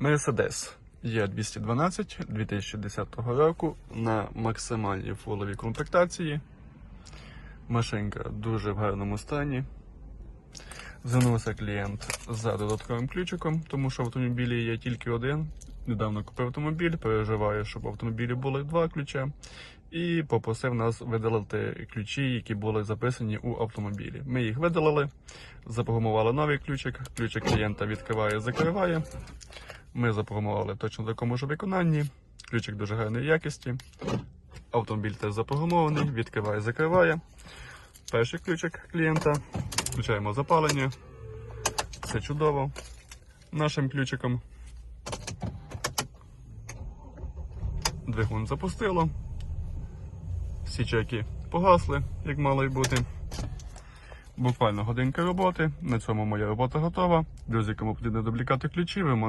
Mercedes E212 2010 року на максимальній фуловій комплектації. Машинка дуже в гарному стані. Звернувся клієнт за додатковим ключиком, тому що в автомобілі є тільки один. Недавно купив автомобіль, переживаю, щоб в автомобілі були два ключа. І попросив нас видалити ключі, які були записані у автомобілі. Ми їх видалили, запрограмували новий ключик. Ключик клієнта відкриває, закриває. Ми запрограмували точно в такому ж виконанні. Ключик дуже гарної якісті. Автомобіль теж запрограмований, відкриває, закриває. Перший ключик клієнта. Включаємо запалення. Все чудово. Нашим ключиком. Двигун запустило. Всі чеки погасли, як мало й бути. Буквально годинка роботи. На цьому моя робота готова. Друзі, кому потрібно дублікати ключі, ремонт